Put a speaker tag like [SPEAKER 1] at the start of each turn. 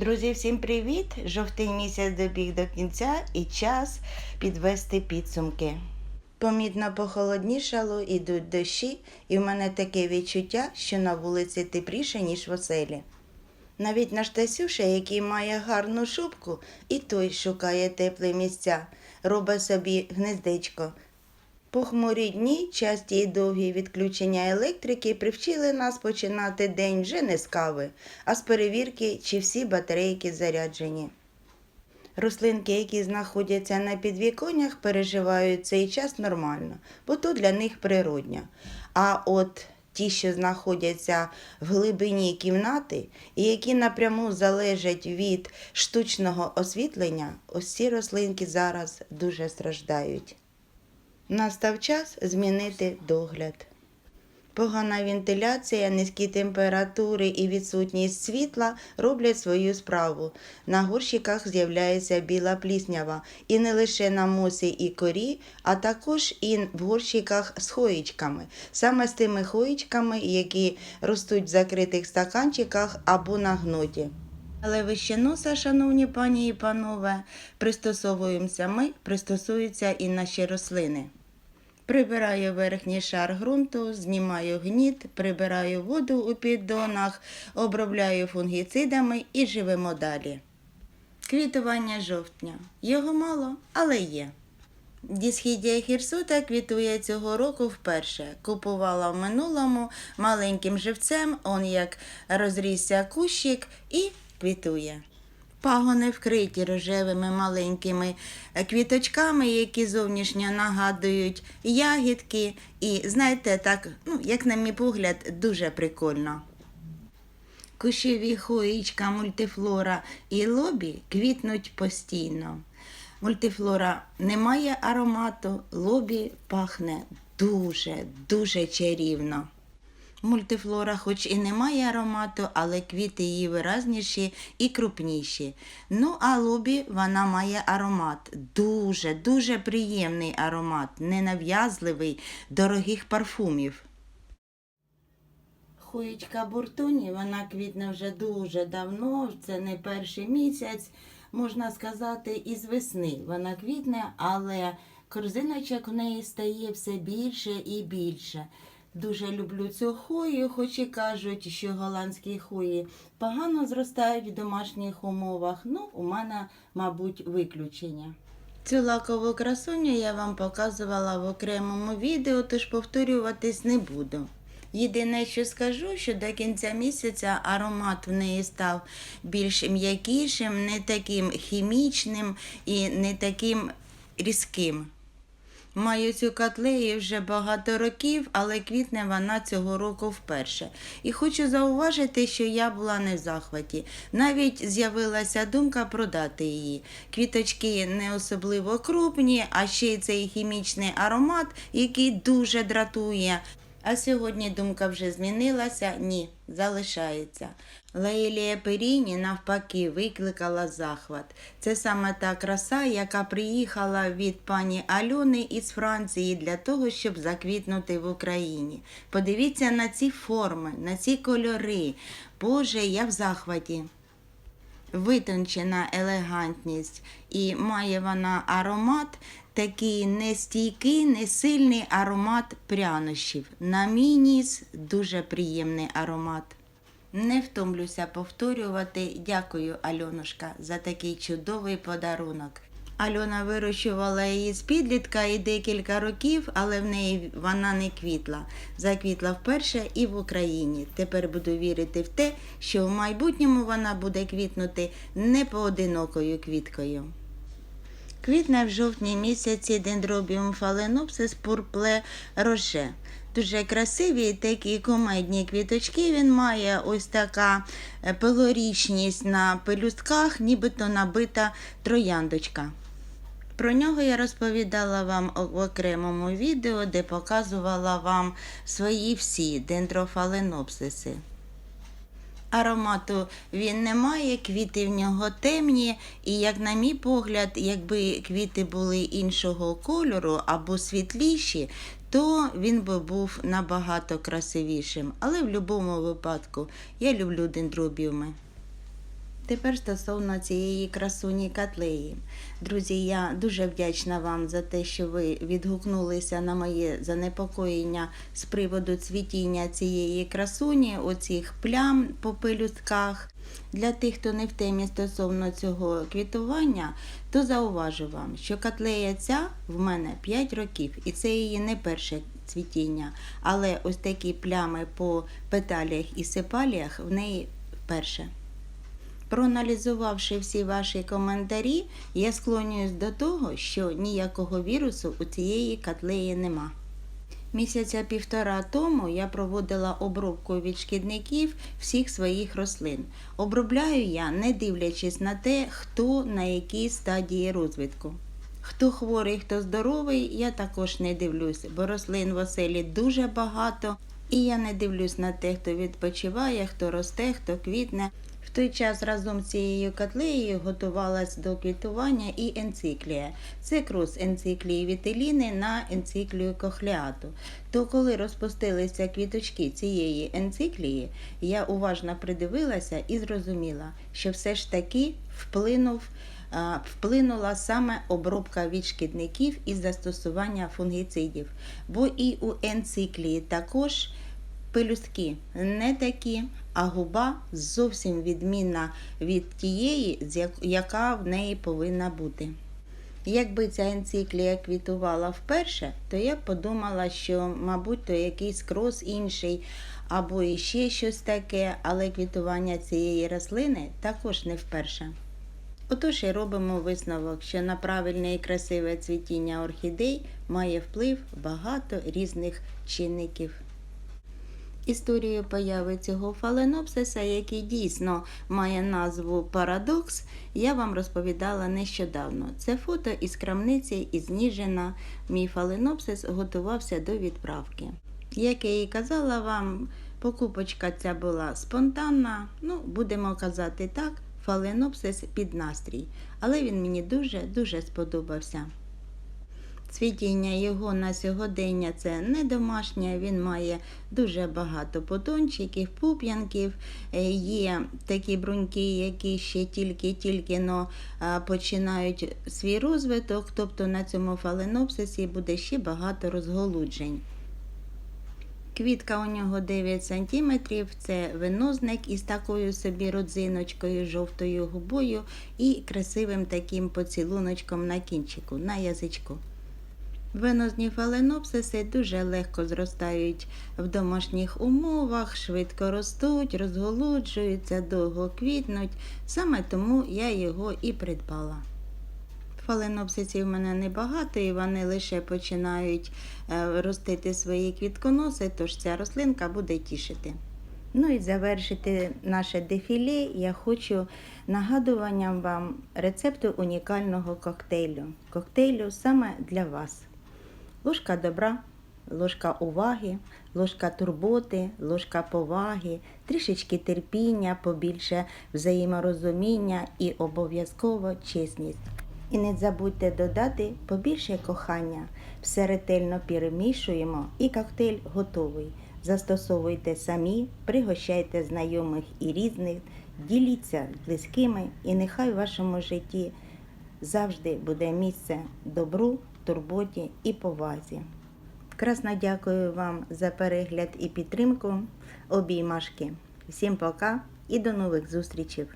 [SPEAKER 1] Друзі, всім привіт! Жовтий місяць добіг до кінця і час підвести підсумки. Помітно похолоднішало, ідуть дощі, і в мене таке відчуття, що на вулиці тепліше, ніж в оселі. Навіть наш Тасюша, який має гарну шубку, і той шукає теплі місця, робить собі гнездечко. Похмурі дні, часті і довгі відключення електрики привчили нас починати день вже не з кави, а з перевірки, чи всі батарейки заряджені. Рослинки, які знаходяться на підвіконнях, переживають цей час нормально, бо то для них природньо. А от ті, що знаходяться в глибині кімнати і які напряму залежать від штучного освітлення, ось ці рослинки зараз дуже страждають. Настав час змінити догляд. Погана вентиляція, низькі температури і відсутність світла роблять свою справу. На горщиках з'являється біла пліснява, і не лише на мосі і корі, а також і в горщиках з хоїчками, саме з тими хоїчками, які ростуть в закритих стаканчиках або на гноті. Але вище носа, шановні пані і панове, пристосовуємося ми, пристосуються і наші рослини. Прибираю верхній шар ґрунту, знімаю гніт, прибираю воду у піддонах, обробляю фунгіцидами і живемо далі. Квітування жовтня. Його мало, але є. Дісхідія хірсута квітує цього року вперше. Купувала в минулому маленьким живцем, он як розрісся кущик і квітує. Пагони вкриті рожевими маленькими квіточками, які зовнішньо нагадують ягідки. І знаєте, так, ну, як на мій погляд, дуже прикольно. Кущові хоїчка, мультифлора і лобі квітнуть постійно. Мультифлора не має аромату, лобі пахне дуже, дуже чарівно. Мультифлора, хоч і не має аромату, але квіти її виразніші і крупніші. Ну, а лобі вона має аромат. Дуже, дуже приємний аромат, ненав'язливий, дорогих парфумів. Хуєчка буртуні, вона квітне вже дуже давно, це не перший місяць, можна сказати, із весни вона квітне, але корзиночок в неї стає все більше і більше. Дуже люблю цю хою, хоч і кажуть, що голландські хої погано зростають в домашніх умовах. Ну, у мене, мабуть, виключення. Цю лакову красуню я вам показувала в окремому відео, тож повторюватись не буду. Єдине, що скажу, що до кінця місяця аромат в неї став більш м'якішим, не таким хімічним і не таким різким. Маю цю котлею вже багато років, але квітне вона цього року вперше. І хочу зауважити, що я була не в захваті. Навіть з'явилася думка продати її. Квіточки не особливо крупні, а ще й цей хімічний аромат, який дуже дратує. А сьогодні думка вже змінилася? Ні, залишається. Лаїлія Періні навпаки викликала захват. Це саме та краса, яка приїхала від пані Альони із Франції для того, щоб заквітнути в Україні. Подивіться на ці форми, на ці кольори. Боже, я в захваті. Витончена елегантність, і має вона аромат такий нестійкий, несильний аромат прянощів. На мій ніс дуже приємний аромат. Не втомлюся повторювати. Дякую, Альонушка, за такий чудовий подарунок. Альона вирощувала її з підлітка і декілька років, але в неї вона не квітла. Заквітла вперше і в Україні. Тепер буду вірити в те, що в майбутньому вона буде квітнути не поодинокою квіткою. Квітне в жовтні місяці дендробіум фаленопсис пурпле роже. Дуже красиві такі комедні квіточки. Він має ось така е, пилорічність на пелюстках, нібито набита трояндочка. Про нього я розповідала вам в окремому відео, де показувала вам свої всі дендрофаленопсиси. Аромату він не має, квіти в нього темні, і, як на мій погляд, якби квіти були іншого кольору або світліші, то він би був набагато красивішим. Але в будь-якому випадку я люблю дендробіуми. Тепер стосовно цієї красуні котлеї. Друзі, я дуже вдячна вам за те, що ви відгукнулися на моє занепокоєння з приводу цвітіння цієї красуні, оцих плям по пелюстках. Для тих, хто не в темі стосовно цього квітування, то зауважу вам, що котлея ця в мене 5 років, і це її не перше цвітіння. Але ось такі плями по петалях і сепаліях в неї вперше. Проаналізувавши всі ваші коментарі, я склонююсь до того, що ніякого вірусу у цієї котлеї нема. Місяця півтора тому я проводила обробку від шкідників всіх своїх рослин. Обробляю я, не дивлячись на те, хто на якій стадії розвитку. Хто хворий, хто здоровий, я також не дивлюсь, бо рослин в оселі дуже багато, і я не дивлюсь на те, хто відпочиває, хто росте, хто квітне. В той час разом з цією котлеєю готувалась до квітування і енциклія. Це крос енциклії вітеліни на енциклію кохлеату. То коли розпустилися квіточки цієї енциклії, я уважно придивилася і зрозуміла, що все ж таки вплинув, вплинула саме обробка від шкідників і застосування фунгіцидів. Бо і у енциклії також пелюстки не такі, а губа зовсім відмінна від тієї, яка в неї повинна бути. Якби ця енциклія квітувала вперше, то я б подумала, що, мабуть, то якийсь крос інший або іще щось таке, але квітування цієї рослини також не вперше. Отож і робимо висновок, що на правильне і красиве цвітіння орхідей має вплив багато різних чинників. Історію появи цього фаленопсиса, який дійсно має назву Парадокс, я вам розповідала нещодавно. Це фото із крамниці із Ніжина. Мій фаленопсис готувався до відправки. Як я і казала вам, покупочка ця була спонтанна, ну, будемо казати так, фаленопсис під настрій. Але він мені дуже-дуже сподобався. Цвітіння його на сьогодення це не домашнє, він має дуже багато потончиків, пуп'янків. Е, Є такі бруньки, які ще тільки-тільки но, починають свій розвиток, тобто на цьому фаленопсисі буде ще багато розголуджень. Квітка у нього 9 см, це винозник із такою собі родзиночкою, жовтою губою і красивим таким поцілуночком на кінчику, на язичку. Венозні фаленопсиси дуже легко зростають в домашніх умовах, швидко ростуть, розголуджуються, довго квітнуть. Саме тому я його і придбала. Фаленопсисів в мене небагато, і вони лише починають е, ростити свої квітконоси, тож ця рослинка буде тішити. Ну і завершити наше дефіле я хочу нагадуванням вам рецепту унікального коктейлю. Коктейлю саме для вас. Ложка добра, ложка уваги, ложка турботи, ложка поваги, трішечки терпіння, побільше взаєморозуміння і обов'язково чесність. І не забудьте додати побільше кохання. Все ретельно перемішуємо і коктейль готовий. Застосовуйте самі, пригощайте знайомих і різних, діліться близькими, і нехай в вашому житті завжди буде місце добру, турботі і повазі. Красно дякую вам за перегляд і підтримку. Обіймашки. Всім пока і до нових зустрічей!